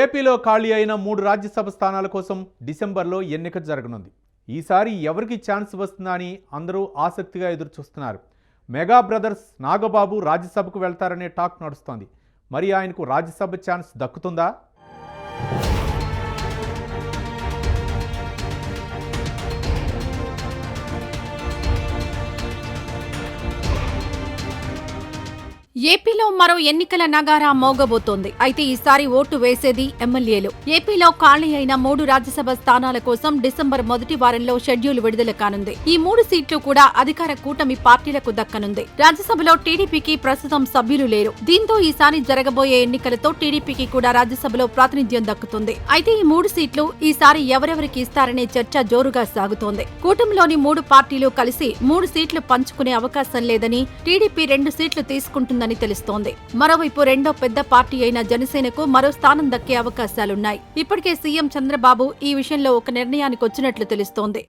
ఏపీలో ఖాళీ అయిన మూడు రాజ్యసభ స్థానాల కోసం డిసెంబర్లో ఎన్నిక జరగనుంది. ఈసారి ఎవరికి ఛాన్స్ వస్తుందా అని అందరూ ఆసక్తిగా ఎదురుచూస్తున్నారు. మెగా బ్రదర్స్ నాగబాబు రాజ్యసభకు వెళ్తారనే టాక్ నడుస్తోంది. మరి ఆయనకు రాజ్యసభ ఛాన్స్ దక్కుతుందా? ఏపీలో మరో ఎన్నికల నగారా మోగబోతోంది. అయితే ఈసారి ఓటు వేసేది ఎమ్మెల్యేలు. ఏపీలో ఖాళీ అయిన మూడు రాజ్యసభ స్థానాల కోసం డిసెంబర్ మొదటి వారంలో షెడ్యూల్ విడుదల కానుంది. ఈ మూడు సీట్లు కూడా అధికార కూటమి పార్టీలకు దక్కనుంది. రాజ్యసభలో టీడీపీకి ప్రస్తుతం సభ్యులు లేరు. దీంతో ఈసారి జరగబోయే ఎన్నికలతో టీడీపీకి కూడా రాజ్యసభలో ప్రాతినిధ్యం దక్కుతుంది. అయితే ఈ మూడు సీట్లు ఈసారి ఎవరెవరికి ఇస్తారనే చర్చ జోరుగా సాగుతోంది. కూటమిలోని మూడు పార్టీలు కలిసి మూడు సీట్లు పంచుకునే అవకాశం లేదని టీడీపీ రెండు సీట్లు తీసుకుంటుందని తెలుస్తోంది. మరోవైపు రెండో పెద్ద పార్టీ అయిన జనసేనకు మరో స్థానం దక్కే అవకాశాలున్నాయి. ఇప్పటికే సీఎం చంద్రబాబు ఈ విషయంలో ఒక నిర్ణయానికి వచ్చినట్లు తెలుస్తోంది.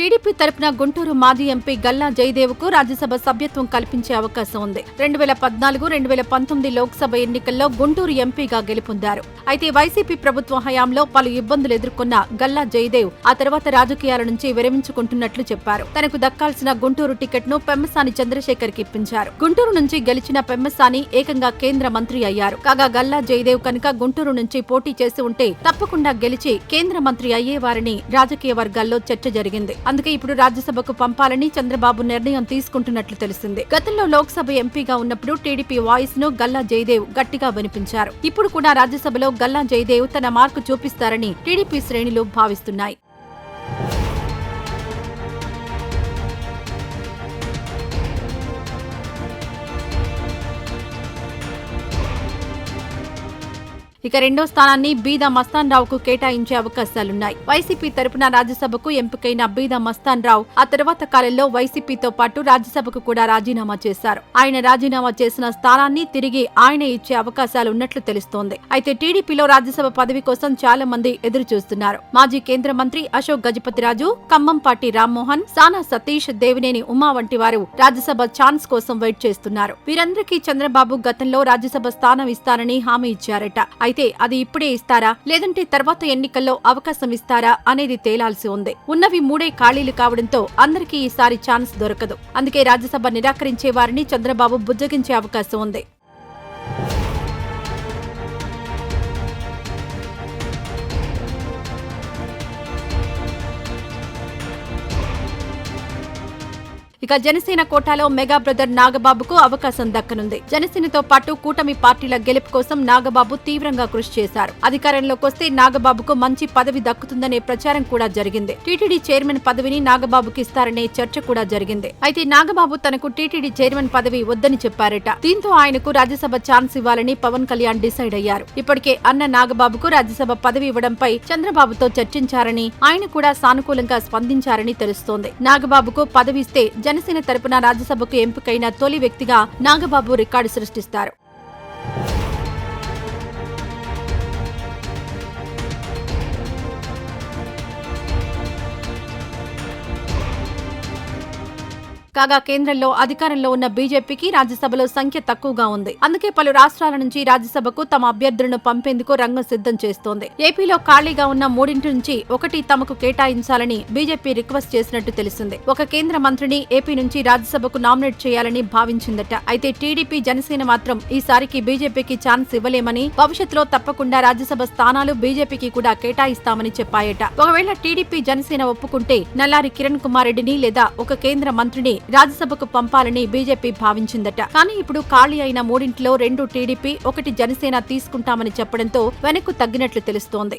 టీడీపీ తరపున గుంటూరు మాజీ ఎంపీ గల్లా జయదేవ్కు రాజ్యసభ సభ్యత్వం కల్పించే అవకాశం ఉంది. రెండు వేల పద్నాలుగు రెండు వేల పంతొమ్మిది లోక్సభ ఎన్నికల్లో గుంటూరు ఎంపీగా గెలుపొందారు. అయితే వైసీపీ ప్రభుత్వ హయాంలో పలు ఇబ్బందులు ఎదుర్కొన్న గల్లా జయదేవ్ ఆ తర్వాత రాజకీయాల నుంచి విరమించుకుంటున్నట్లు చెప్పారు. తనకు దక్కాల్సిన గుంటూరు టికెట్ను పెమ్మసాని చంద్రశేఖర్కి ఇప్పించారు. గుంటూరు నుంచి గెలిచిన పెమ్మసాని ఏకంగా కేంద్ర మంత్రి అయ్యారు. కాగా గల్లా జయదేవ్ కనుక గుంటూరు నుంచి పోటీ చేసి ఉంటే తప్పకుండా గెలిచి కేంద్ర మంత్రి అయ్యేవారని రాజకీయ వర్గాల్లో చర్చ జరిగింది. అందుకే ఇప్పుడు రాజ్యసభకు పంపాలని చంద్రబాబు నిర్ణయం తీసుకుంటున్నట్లు తెలిసింది. గతంలో లోక్సభ ఎంపీగా ఉన్నప్పుడు టీడీపీ వాయిస్ను గల్లా జయదేవ్ గట్టిగా వినిపించారు. ఇప్పుడు కూడా రాజ్యసభలో గల్లా జయదేవ్ తన మార్కు చూపిస్తారని టీడీపీ శ్రేణులు భావిస్తున్నాయి. ఇక రెండో స్థానాన్ని బీదా మస్తాన్ రావుకు కేటాయించే అవకాశాలున్నాయి. వైసీపీ తరపున రాజ్యసభకు ఎంపికైన బీదా మస్తాన్ రావు ఆ తర్వాత కాలంలో వైసీపీతో పాటు రాజ్యసభకు కూడా రాజీనామా చేశారు. ఆయన రాజీనామా చేసిన స్థానాన్ని తిరిగి ఆయన ఇచ్చే అవకాశాలు ఉన్నట్లు తెలుస్తోంది. అయితే టీడీపీలో రాజ్యసభ పదవి కోసం చాలా మంది ఎదురు చూస్తున్నారు మాజీ కేంద్ర మంత్రి అశోక్ గజపతిరాజు ఖమ్మంపాటి రామ్మోహన్ సానా సతీష్ దేవినేని ఉమా వంటి వారు రాజ్యసభ ఛాన్స్ కోసం వెయిట్ చేస్తున్నారు. వీరందరికీ చంద్రబాబు గతంలో రాజ్యసభ స్థానం ఇస్తానని హామీ ఇచ్చారట. అయితే అది ఇప్పుడే ఇస్తారా? లేదంటే తర్వాత ఎన్నికల్లో అవకాశం ఇస్తారా అనేది తేలాల్సి ఉంది. ఉన్నవి మూడే ఖాళీలు కావడంతో అందరికీ ఈసారి ఛాన్స్ దొరకదు. అందుకే రాజ్యసభ నిరాకరించే వారిని చంద్రబాబు బుజ్జగించే అవకాశం ఉంది. ఇక జనసేన కోటాలో మెగా బ్రదర్ నాగబాబుకు అవకాశం దక్కనుంది. జనసేనతో పాటు కూటమి పార్టీల గెలుపు కోసం నాగబాబు తీవ్రంగా కృషి చేశారు. అధికారంలోకి వస్తే నాగబాబుకు మంచి పదవి దక్కుతుందనే ప్రచారం కూడా జరిగింది. టీటీడీ చైర్మన్ పదవిని నాగబాబుకి ఇస్తారనే చర్చ కూడా జరిగింది. అయితే నాగబాబు తనకు టీటీడీ చైర్మన్ పదవి వద్దని చెప్పారట. దీంతో ఆయనకు రాజ్యసభ ఛాన్స్ ఇవ్వాలని పవన్ కళ్యాణ్ డిసైడ్ అయ్యారు. ఇప్పటికే అన్న నాగబాబుకు రాజ్యసభ పదవి ఇవ్వడంపై చంద్రబాబుతో చర్చించారని ఆయన కూడా సానుకూలంగా స్పందించారని తెలుస్తోంది. నాగబాబుకు పదవి ఇస్తే జనసేన తరపున రాజ్యసభకు ఎంపికైన తొలి వ్యక్తిగా నాగబాబు రికార్డు సృష్టిస్తారు. కాగా కేంద్రంలో అధికారంలో ఉన్న బీజేపీకి రాజ్యసభలో సంఖ్య తక్కువగా ఉంది. అందుకే పలు రాష్ట్రాల నుంచి రాజ్యసభకు తమ అభ్యర్థులను పంపేందుకు రంగం సిద్ధం చేస్తోంది. ఏపీలో ఖాళీగా ఉన్న మూడింటి నుంచి ఒకటి తమకు కేటాయించాలని బీజేపీ రిక్వెస్ట్ చేసినట్టు తెలిసింది. ఒక కేంద్ర మంత్రిని ఏపీ నుంచి రాజ్యసభకు నామినేట్ చేయాలని భావించిందట. అయితే టీడీపీ జనసేన మాత్రం ఈసారికి బీజేపీకి ఛాన్స్ ఇవ్వలేమని భవిష్యత్తులో తప్పకుండా రాజ్యసభ స్థానాలు బీజేపీకి కూడా కేటాయిస్తామని చెప్పాయట. ఒకవేళ టీడీపీ జనసేన ఒప్పుకుంటే నల్లారి కిరణ్ కుమార్ రెడ్డిని లేదా ఒక కేంద్ర మంత్రిని రాజ్యసభకు పంపాలని బీజేపీ భావించిందట. కానీ ఇప్పుడు ఖాళీ అయిన మూడింటిలో రెండు టీడీపీ ఒకటి జనసేన తీసుకుంటామని చెప్పడంతో వెనక్కు తగ్గినట్లు తెలుస్తోంది.